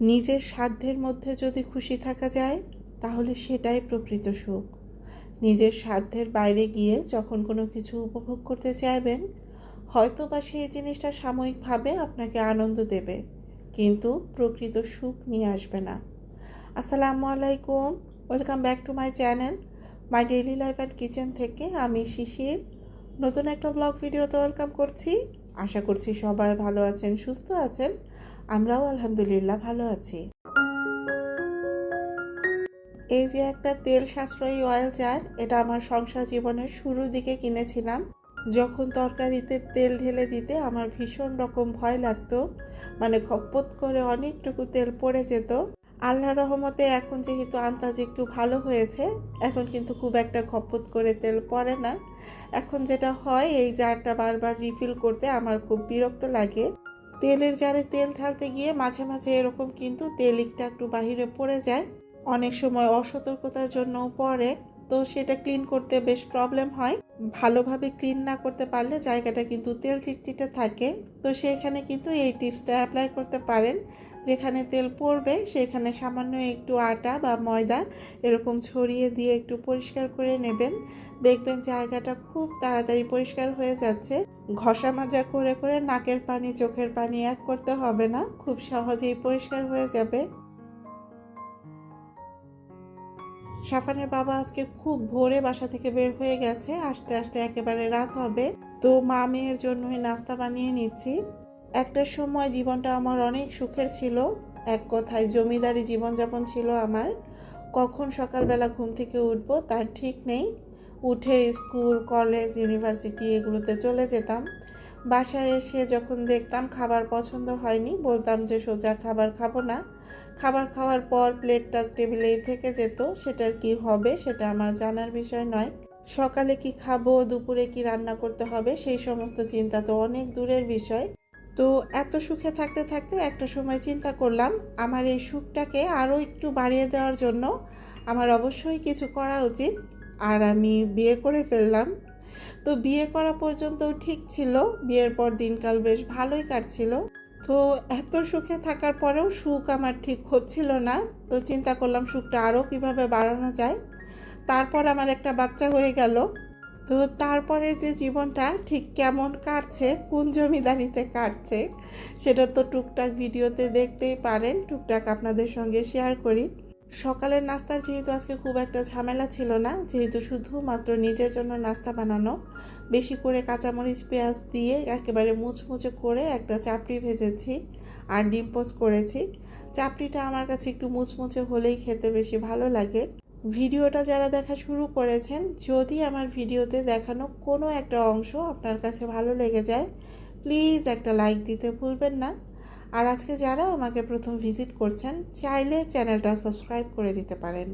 নিজের সাধ্যের মধ্যে যদি খুশি থাকা যায়, তাহলে সেটাই প্রকৃত সুখ। নিজের সাধ্যের বাইরে গিয়ে যখন কোনো কিছু উপভোগ করতে চাইবেন হয়তো বা সেই জিনিসটা সাময়িকভাবে আপনাকে আনন্দ দেবে, কিন্তু প্রকৃত সুখ নিয়ে আসবে না। আসসালামু আলাইকুম, welcome back to my channel, my daily life and kitchen থেকে আমি শিশির। নতুন একটা ব্লগ ভিডিওতে ওয়েলকাম করছি। আশা করছি সবাই ভালো আছেন, সুস্থ আছেন। আমরাও আলহামদুলিল্লাহ ভালো আছি। এই যে একটা তেল সাশ্রয়ী অয়েল জার এটা আমার সংসার জীবনের শুরুর দিকে কিনেছিলাম। যখন তরকারিতে তেল ঢেলে দিতে আমার ভীষণ রকম ভয় লাগতো মানে খপ্পত করে অনেকটুকু তেল পড়ে যেত। আল্লাহ রহমতে এখন যেহেতু আন্দাজ একটু ভালো হয়েছে, এখন কিন্তু খুব একটা খপ্পত করে তেল পড়ে না। এখন যেটা হয়, এই জারটা বারবার রিফিল করতে আমার খুব বিরক্ত লাগে। তেলের জারে তেল ঢালতে গিয়ে মাঝে মাঝে এরকম কিন্তু তেল একটু একটু বাহিরে পড়ে যায়। অনেক সময় অসতর্কতার জন্যও পড়ে। তো সেটা ক্লিন করতে বেশ প্রবলেম হয়। ভালোভাবে ক্লিন না করতে পারলে জায়গাটা কিন্তু তেল চিটচিটে থাকে। তো সেখানে কিন্তু এই টিপসটা অ্যাপ্লাই করতে পারেন। যেখানে তেল পড়বে সেখানে সামান্য একটু আটা বা ময়দা এরকম ছড়িয়ে দিয়ে একটু পরিষ্কার করে নেবেন। দেখবেন জায়গাটা খুব তাড়াতাড়ি পরিষ্কার হয়ে যাচ্ছে। ঘষা মাজা করে করে নাকের পানি, চোখের পানি এক করতে হবে না, খুব সহজেই পরিষ্কার হয়ে যাবে। সাফানের বাবা আজকে খুব ভোরে বাসা থেকে বের হয়ে গেছে, আস্তে আস্তে একেবারে রাত হবে। তো মা মেয়ের জন্যই নাস্তা বানিয়ে নিচ্ছি। একটা সময় জীবনটা আমার অনেক সুখের ছিল। এক কথায় জমিদারি জীবনযাপন ছিল আমার। কখন সকালবেলা ঘুম থেকে উঠবো তার ঠিক নেই। উঠে স্কুল, কলেজ, ইউনিভার্সিটি এগুলোতে চলে যেতাম। বাসায় এসে যখন দেখতাম খাবার পছন্দ হয়নি, বলতাম যে সোজা খাবার খাব না। খাবার খাওয়ার পর প্লেটটা টেবিলেই থেকে যেত, সেটার কি হবে সেটা আমার জানার বিষয় নয়। সকালে কি খাব, দুপুরে কি রান্না করতে হবে, সেই সমস্ত চিন্তা তো অনেক দূরের বিষয়। তো এত সুখে থাকতে থাকতে একটা সময় চিন্তা করলাম, আমার এই সুখটাকে আরও একটু বাড়িয়ে দেওয়ার জন্য আমার অবশ্যই কিছু করা উচিত। আর আমি বিয়ে করে ফেললাম। তো বিয়ে করা পর্যন্ত ঠিক ছিল, বিয়ের পর দিনকাল বেশ ভালোই কাটছিল। তো এত সুখে থাকার পরেও সুখ আমার ঠিক হচ্ছিল না। তো চিন্তা করলাম সুখটা আরও কীভাবে বাড়ানো যায়। তারপর আমার একটা বাচ্চা হয়ে গেল। তো তারপরের যে জীবনটা ঠিক কেমন কাটছে, কোন জমিদারিতে কাটছে, সেটা তো টুকটাক ভিডিওতে দেখতেই পারেন, টুকটাক আপনাদের সঙ্গে শেয়ার করি। সকালের নাস্তার যেহেতু আজকে খুব একটা ঝামেলা ছিল না, যেহেতু শুধুমাত্র নিজের জন্য নাস্তা বানানো, বেশি করে কাঁচামরিচ, পেঁয়াজ দিয়ে একেবারে মুচমুচে করে একটা চাপড়ি ভেজেছি আর ডিম পোস্ট করেছি। চাপড়িটা আমার কাছে একটু মুচমুচে হলেই খেতে বেশি ভালো লাগে। ভিডিওটা যারা দেখা শুরু করেছেন, যদি আমার ভিডিওতে দেখানো কোনো একটা অংশ আপনার কাছে ভালো লেগে যায়, প্লিজ একটা লাইক দিতে ভুলবেন না। আর আজকে যারা আমাকে প্রথম ভিজিট করছেন, চাইলে চ্যানেলটা সাবস্ক্রাইব করে দিতে পারেন।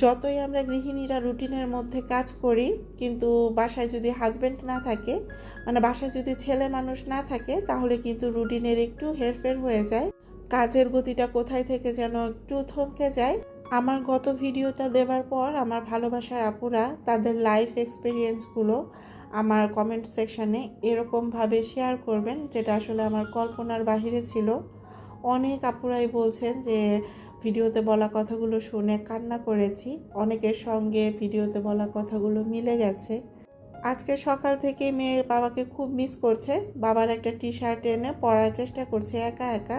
যতই আমরা গৃহিণীরা রুটিনের মধ্যে কাজ করি, কিন্তু বাসায় যদি হাজব্যান্ড না থাকে মানে বাসায় যদি ছেলে মানুষ না থাকে, তাহলে কিন্তু রুটিনের একটু হেরফের হয়ে যায়। কাজের গতিটা কোথায় থেকে যেন একটু থমকে যায়, আমার গত ভিডিওটা দেওয়ার পর আমার ভালোবাসার আপুরা তাদের লাইফ এক্সপিরিয়েন্সগুলো আমার কমেন্ট সেকশানে এরকমভাবে শেয়ার করবেন, যেটা আসলে আমার কল্পনার বাহিরে ছিল। অনেক আপুরাই বলছেন যে, ভিডিওতে বলা কথাগুলো শুনে কান্না করেছি। অনেকের সঙ্গে ভিডিওতে বলা কথাগুলো মিলে গেছে। আজকে সকাল থেকে মেয়ে বাবাকে খুব মিস করছে। বাবার একটা টি শার্ট এনে পরার চেষ্টা করছে একা একা।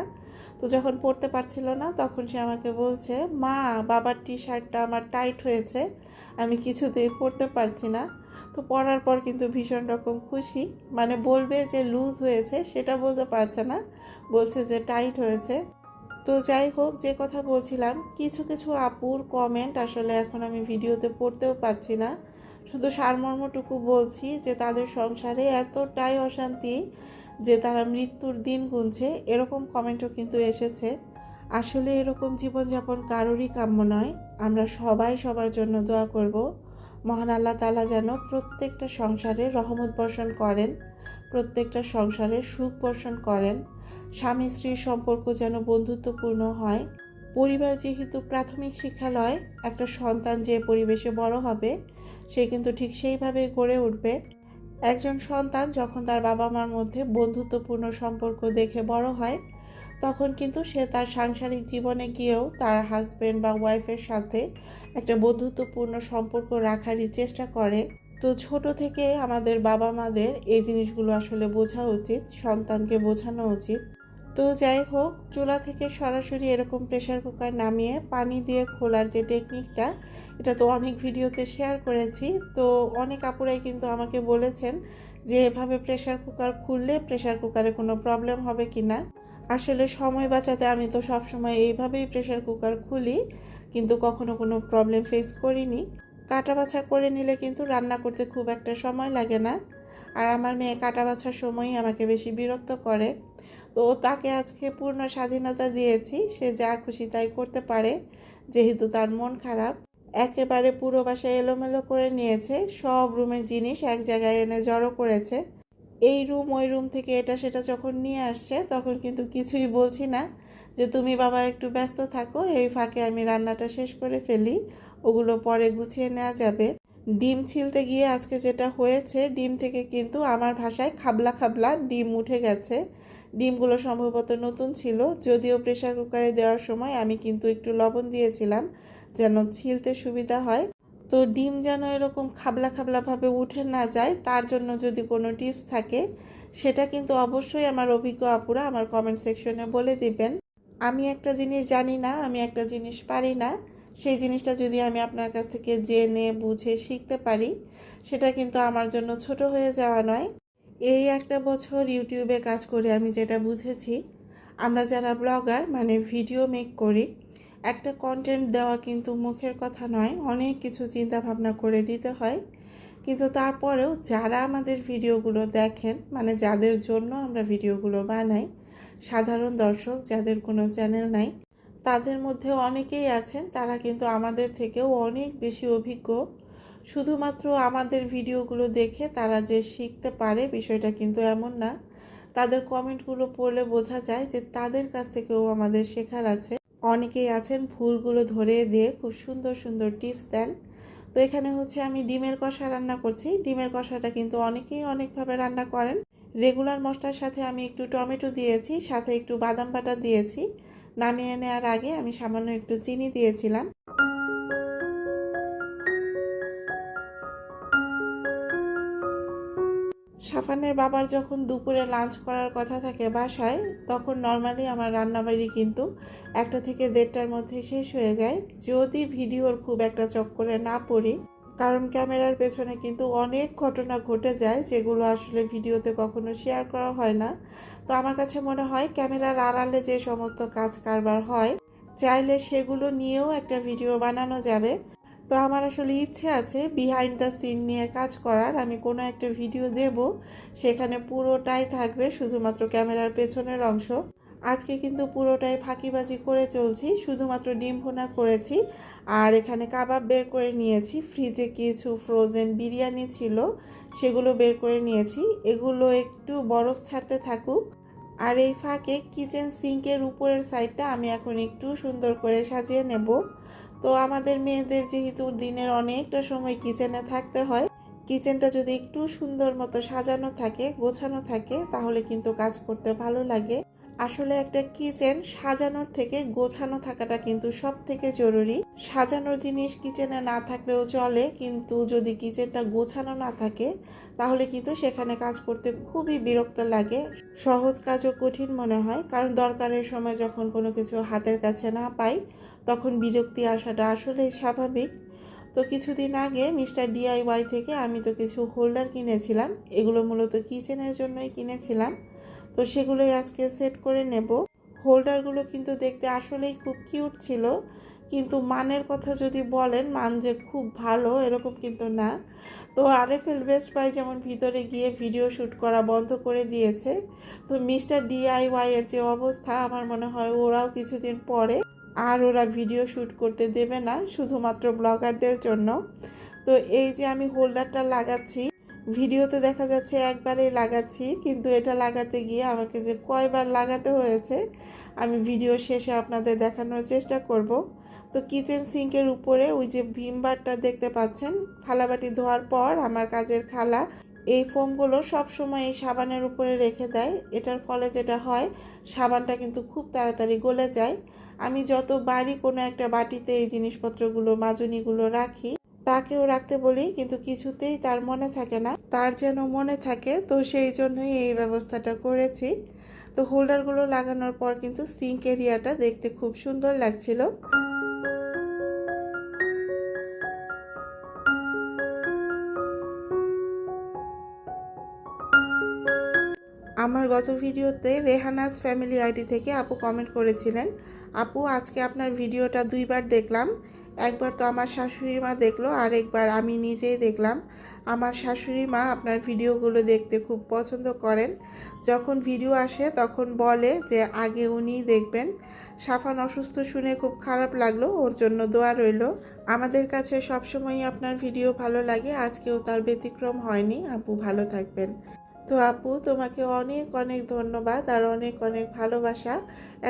তো যখন পরতে পারছিল না, তখন সে আমাকে বলছে, মা, বাবার টি শার্টটা আমার টাইট হয়েছে, আমি কিছুতেই পরতে পারছি না। তো পরার পর কিন্তু ভীষণ রকম খুশি। মানে বলবে যে লুজ হয়েছে, সেটা বলতে পারছে না, বলছে যে টাইট হয়েছে। তো যাই হোক, যে কথা বলছিলাম, কিছু কিছু আপুর কমেন্ট আসলে এখন আমি ভিডিওতে পড়তেও পাচ্ছি না। শুধু সারমর্মটুকু বলছি যে তাদের সংসারে এতটাই অশান্তি যে তারা মৃত্যুর দিন গুনছে, এরকম কমেন্টও কিন্তু এসেছে। আসলে এরকম জীবনযাপন কারোরই কাম্য নয়। আমরা সবাই সবার জন্য দোয়া করব। মহান আল্লাহ তালা যেন প্রত্যেকটা সংসারে রহমত বর্ষণ করেন, প্রত্যেকটা সংসারে সুখ বর্ষণ করেন। স্বামী স্ত্রীর সম্পর্ক যেন বন্ধুত্বপূর্ণ হয়। পরিবার যেহেতু প্রাথমিক শিক্ষালয়, একটা সন্তান যে পরিবেশে বড় হবে, সে কিন্তু ঠিক সেইভাবে গড়ে উঠবে। একজন সন্তান যখন তার বাবা মার মধ্যে বন্ধুত্বপূর্ণ সম্পর্ক দেখে বড় হয়, তখন কিন্তু সে তার সাংসারিক জীবনে গিয়েও তার হাজব্যান্ড বা ওয়াইফের সাথে একটা বন্ধুত্বপূর্ণ সম্পর্ক রাখারই চেষ্টা করে। তো ছোট থেকে আমাদের বাবা মাদের এই জিনিসগুলো আসলে বোঝা উচিত, সন্তানকে বোঝানো উচিত। তো যাই হোক, চুলা থেকে সরাসরি এরকম প্রেশার কুকার নামিয়ে পানি দিয়ে খোলার যে টেকনিকটা এটা তো অনেক ভিডিওতে শেয়ার করেছি। তো অনেক আপুরাই কিন্তু আমাকে বলেছেন যে, এভাবে প্রেশার কুকার খুললে প্রেশার কুকারে কোনো প্রবলেম হবে কি না? আসলে সময় বাঁচাতে আমি তো সবসময় এইভাবেই প্রেশার কুকার খুলি, কিন্তু কখনো কোনো প্রবলেম ফেস করিনি। কাটা বাছা করে নিলে কিন্তু রান্না করতে খুব একটা সময় লাগে না। আর আমার মেয়ে কাটা বাছার সময়ই আমাকে বেশি বিরক্ত করে। তো তাকে আজকে পূর্ণ স্বাধীনতা দিয়েছি, সে যা খুশি তাই করতে পারে, যেহেতু তার মন খারাপ। একেবারে পুরো বাসায় এলোমেলো করে নিয়েছে, সব রুমের জিনিস এক জায়গায় এনে জড়ো করেছে। এই রুম, ওই রুম থেকে এটা সেটা যখন নিয়ে আসছে, তখন কিন্তু কিছুই বলছি না যে, তুমি বাবা একটু ব্যস্ত থাকো, এই ফাঁকে আমি রান্নাটা শেষ করে ফেলি, ওগুলো পরে গুছিয়ে নেওয়া যাবে। ডিম ছিলতে গিয়ে আজকে যেটা হয়েছে, ডিম থেকে কিন্তু আমার ভাষায় খাবলা খাবলা ডিম উঠে গেছে। ডিমগুলো সম্ভবত নতুন ছিল, যদিও প্রেশার কুকারে দেওয়ার সময় আমি কিন্তু একটু লবণ দিয়েছিলাম যেন ছিলতে সুবিধা হয়। তো ডিম যেন এরকম খাবলা খাবলাভাবে উঠে না যায়, তার জন্য যদি কোনো টিপস থাকে, সেটা কিন্তু অবশ্যই আমার অভিজ্ঞ আপুরা আমার কমেন্ট সেকশনে বলে দিবেন। আমি একটা জিনিস জানি না, আমি একটা জিনিস পারি না। সেই জিনিসটা যদি আমি আপনার কাছ থেকে জেনে, বুঝে শিখতে পারি, সেটা কিন্তু আমার জন্য ছোট হয়ে যাওয়া নয়। এই একটা বছর ইউটিউবে কাজ করে আমি যেটা বুঝেছি, আমরা যারা ব্লগার মানে ভিডিও মেক করি, একটা কন্টেন্ট দেওয়া কিন্তু মুখের কথা নয়, অনেক কিছু চিন্তা ভাবনা করে দিতে হয়। কিন্তু তারপরেও যারা আমাদের ভিডিওগুলো দেখেন মানে যাদের জন্য আমরা ভিডিওগুলো বানাই, সাধারণ দর্শক, যাদের কোনো চ্যানেল নাই তাদের মধ্যে অনেকেই আছেন, তারা কিন্তু আমাদের থেকেও অনেক বেশি অভিজ্ঞ। শুধুমাত্র আমাদের ভিডিওগুলো দেখে তারা যে শিখতে পারে বিষয়টা কিন্তু এমন না। তাদের কমেন্টগুলো পড়লে বোঝা যায় যে তাদের কাছ থেকেও আমাদের শেখার আছে। অনেকেই আছেন, ভুলগুলো ধরে দিয়ে খুব সুন্দর সুন্দর টিপস দেন। তো এখানে হচ্ছে আমি ডিমের কষা রান্না করছি। ডিমের কষাটা কিন্তু অনেকেই অনেকভাবে রান্না করেন। রেগুলার মশলার সাথে আমি একটু টমেটো দিয়েছি, সাথে একটু বাদাম বাটা দিয়েছি। নামিয়ে নেওয়ার আগে আমি সামান্য একটু চিনি দিয়েছিলাম। সাফানের বাবার যখন দুপুরে লাঞ্চ করার কথা থাকে বাসায়, তখন নর্মালি আমার রান্নাবাড়ি কিন্তু একটা থেকে দেড়টার মধ্যে শেষ হয়ে যায়। যদি ভিডিওর খুব একটা চক্করে না পড়ি কারণ ক্যামেরার পেছনে কিন্তু অনেক ঘটনা ঘটে যায়, যেগুলো আসলে ভিডিওতে কখনো শেয়ার করা হয় না। তো আমার কাছে মনে হয় ক্যামেরার আড়ালে যে সমস্ত কাজ কারবার হয়, চাইলে সেগুলো নিয়েও একটা ভিডিও বানানো যাবে। তো আমার আসলে ইচ্ছে আছে বিহাইন্ড দ্য সিন নিয়ে কাজ করার, আমি কোনো একটা ভিডিও দেব, সেখানে পুরোটাই থাকবে শুধুমাত্র ক্যামেরার পেছনের অংশ। আজকে কিন্তু পুরোটাই ফাঁকিবাজি করে চলছি, শুধুমাত্র ডিম ভুনা করেছি। আর এখানে কাবাব বের করে নিয়েছি, ফ্রিজে কিছু ফ্রোজেন বিরিয়ানি ছিল, সেগুলো বের করে নিয়েছি। এগুলো একটু বরফ ছাড়তে থাকুক। আর এই ফাঁকে কিচেন সিঙ্কের উপরের সাইডটা আমি এখন একটু সুন্দর করে সাজিয়ে নেব। তো আমাদের মেয়েদের যেহেতু দিনের অনেকটা সময় কিচেনে থাকতে হয় কিচেনটা যদি একটু সুন্দর মতো সাজানো থাকে, গোছানো থাকে, তাহলে কিন্তু কাজ করতে ভালো লাগে। আসলে একটা কিচেন সাজানোর থেকে গোছানো থাকাটা কিন্তু সব থেকে জরুরি। সাজানোর জিনিস কিচেনে না থাকলেও চলে, কিন্তু যদি কিচেনটা গোছানো না থাকে, তাহলে কিন্তু সেখানে কাজ করতে খুবই বিরক্ত লাগে। সহজ কাজও কঠিন মনে হয়, কারণ দরকারের সময় যখন কোনো কিছু হাতের কাছে না পাই, তখন বিরক্তি আসাটা আসলেই স্বাভাবিক। তো কিছুদিন আগে মিস্টার ডিআইওয়াই থেকে আমি তো কিছু হোল্ডার কিনেছিলাম, এগুলো মূলত কিচেনের জন্যই কিনেছিলাম। তো সেগুলোই আজকে সেট করে নেব। হোল্ডারগুলো কিন্তু দেখতে আসলেই খুব কিউট ছিল। কিন্তু মানের কথা যদি বলেন, মান যে খুব ভালো, এরকম কিন্তু না। তো আরএফএল বেস্ট বাই যেমন ভিতরে গিয়ে ভিডিও শ্যুট করা বন্ধ করে দিয়েছে, তো মিস্টার ডিআইওয়াই এর যে অবস্থা, আমার মনে হয় ওরাও কিছুদিন পরে আর ওরা ভিডিও শ্যুট করতে দেবে না, শুধুমাত্র ব্লগারদের জন্য। তো এই যে আমি হোল্ডারটা লাগাচ্ছি ভিডিওতে দেখা যাচ্ছে একবারেই লাগাচ্ছি, কিন্তু এটা লাগাতে গিয়ে আমাকে যে কয়বার লাগাতে হয়েছে, আমি ভিডিও শেষে আপনাদের দেখানোর চেষ্টা করব। তো কিচেন সিঙ্কের উপরে ওই যে ভিমবারটা দেখতে পাচ্ছেন, থালাবাটি ধোয়ার পর আমার কাজের খালা এই ফোমগুলো সবসময় এই সাবানের উপরে রেখে দেয়। এটার ফলে যেটা হয়, সাবানটা কিন্তু খুব তাড়াতাড়ি গলে যায়। আমি যত বাড়ি কোনো একটা বাটিতে এই জিনিসপত্রগুলো, মাজুনিগুলো রাখি তাকেও রাখতে বলি, কিন্তু কিছুতেই তার মনে থাকে না। তার যেন মনে থাকে, তো সেই জন্যই এই ব্যবস্থাটা করেছি। তো হোল্ডারগুলো লাগানোর পর কিন্তু সিঙ্ক এরিয়াটা দেখতে খুব সুন্দর লাগছিল। আমার গত ভিডিওতে রেহানাস ফ্যামিলি আইডি থেকে আপু কমেন্ট করেছিলেন। আপু, আজকে আপনার ভিডিওটা দুইবার দেখলাম। একবার তো আমার শাশুড়ি মা দেখল, আরেকবার আমি নিজেই দেখলাম। আমার শাশুড়ি মা আপনার ভিডিওগুলো দেখতে খুব পছন্দ করেন। যখন ভিডিও আসে তখন বলে যে, আগে উনিই দেখবেন। সাফান অসুস্থ শুনে খুব খারাপ লাগল, ওর জন্য দোয়া রইল। আমাদের কাছে সবসময়ই আপনার ভিডিও ভালো লাগে, আজকেও তার ব্যতিক্রম হয়নি। আপু ভালো থাকবেন। তো আপু, তোমাকে অনেক অনেক ধন্যবাদ আর অনেক অনেক ভালোবাসা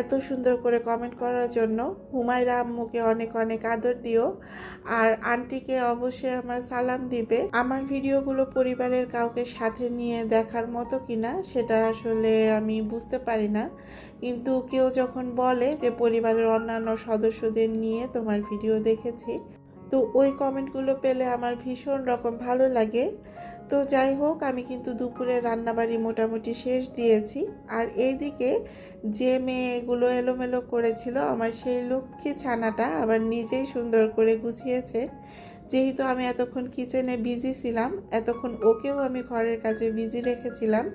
এত সুন্দর করে কমেন্ট করার জন্য। হুমায়রা আম্মুকে অনেক অনেক আদর দিও আর আন্টিকে অবশ্যই আমার সালাম দিবে। আমার ভিডিওগুলো পরিবারের কাউকে সাথে নিয়ে দেখার মতো কিনা সেটা আসলে আমি বুঝতে পারি না। কিন্তু কেউ যখন বলে যে পরিবারের অন্যান্য সদস্যদের নিয়ে তোমার ভিডিও দেখেছি, তো ওই কমেন্টগুলো পেলে আমার ভীষণ রকম ভালো লাগে। তো যাই হোক, আমি কিন্তু দুপুরে রান্নাবাড়ি মোটামুটি শেষ দিয়েছি। আর এইদিকে যে মেয়েগুলো এলোমেলো করেছিল, আমার সেই লক্ষ্মী ছানাটা আবার নিজেই সুন্দর করে গুছিয়েছে। যেহেতু আমি এতক্ষণ কিচেনে বিজি ছিলাম, এতক্ষণ ওকেও আমি ঘরের কাজে বিজি রেখেছিলাম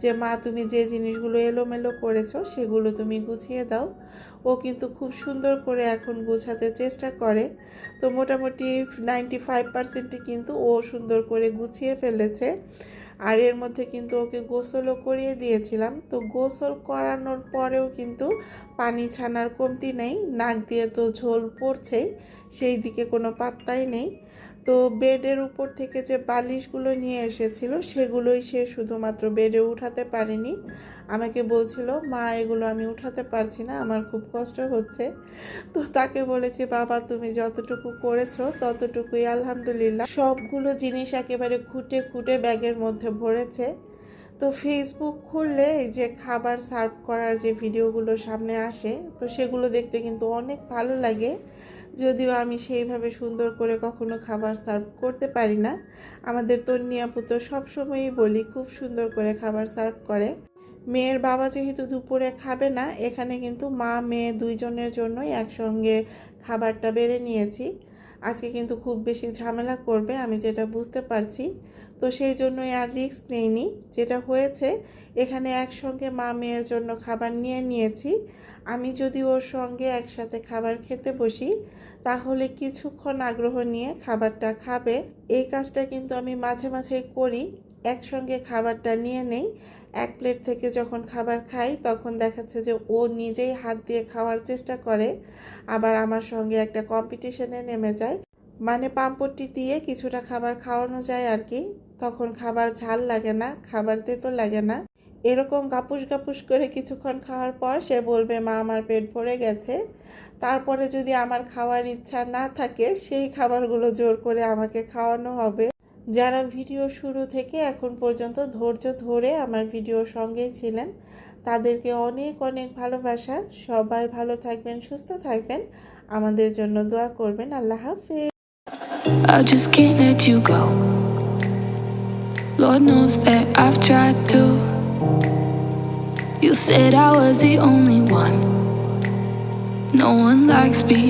যে, মা, তুমি যে জিনিসগুলো এলোমেলো করেছ সেগুলো তুমি গুছিয়ে দাও। ও কিন্তু খুব সুন্দর করে এখন গুছাতে চেষ্টা করে। তো মোটামুটি নাইনটি ফাইভ পার্সেন্টই কিন্তু ও সুন্দর করে গুছিয়ে ফেলেছে। আর এর মধ্যে কিন্তু ওকে গোসলও করিয়ে দিয়েছিলাম। তো গোসল করানোর পরেও কিন্তু পানি ছানার কমতি নেই, নাক দিয়ে তো ঝোল পড়ছেই সেই দিকে কোনো পাত্তাই নেই। তো বেডের উপর থেকে যে বালিশগুলো নিয়ে এসেছিল, সেগুলোই সে শুধুমাত্র বেডে উঠাতে পারেনি। আমাকে বলছিল, মা, এগুলো আমি উঠাতে পারছি না, আমার খুব কষ্ট হচ্ছে। তো তাকে বলেছি, বাবা, তুমি যতটুকু করেছ, ততটুকুই আলহামদুলিল্লাহ। সবগুলো জিনিস একেবারে খুঁটে খুঁটে ব্যাগের মধ্যে ভরেছে। তো ফেসবুক খুললে যে খাবার সার্ভ করার যে ভিডিওগুলো সামনে আসে, তো সেগুলো দেখতে কিন্তু অনেক ভালো লাগে। যদিও আমি সেইভাবে সুন্দর করে কখনো খাবার সার্ভ করতে পারি না। আমাদের তন্নিয়াপু তো সবসময়ই বলি খুব সুন্দর করে খাবার সার্ভ করে। মেয়ের বাবা যেহেতু দুপুরে খাবে না, এখানে কিন্তু মা, মেয়ে দুইজনের জন্যই একসঙ্গে খাবারটা বেড়ে নিয়েছি। আজকে কিন্তু খুব বেশি ঝামেলা করবে, আমি যেটা বুঝতে পারছি। তো সেই জন্যই আর রিস্ক নেইনি। যেটা হয়েছে, এখানে একসঙ্গে মা, মেয়ের জন্য খাবার নিয়ে নিয়েছি। আমি যদি ওর সঙ্গে একসাথে খাবার খেতে বসি তাহলে কিছুক্ষণ আগ্রহ নিয়ে খাবারটা খাবে। এই কাজটা কিন্তু আমি মাঝে মাঝে করি। একসঙ্গে খাবারটা নিয়ে নেই। এক প্লেট থেকে যখন খাবার খাই, তখন দেখাচ্ছে যে ও নিজেই হাত দিয়ে খাওয়ার চেষ্টা করে। আবার আমার সঙ্গে একটা কম্পিটিশনে নেমে যায়। মানে পাম্পট্টি দিয়ে কিছুটা খাবার খাওয়ানো যায় আর কি। তখন খাবার ঝাল লাগে না, খাবার তেতো লাগে না। এরকম গাপুস গাপুস করে কিছুক্ষণ খাওয়ার পর সে বলবে, মা, আমার পেট ভরে গেছে। তারপরে যদি আমার খাওয়ার ইচ্ছা না থাকে, সেই খাবারগুলো জোর করে আমাকে খাওয়ানো হবে। যারা ভিডিও শুরু থেকে এখন পর্যন্ত ধৈর্য ধরে আমার ভিডিওর সঙ্গেই ছিলেন, তাদেরকে অনেক অনেক ভালোবাসা। সবাই ভালো থাকবেন, সুস্থ থাকবেন। আমাদের জন্য দোয়া করবেন। আল্লাহ হাফেজ. Lord knows that I've tried to. You said I was the only one. No one likes me.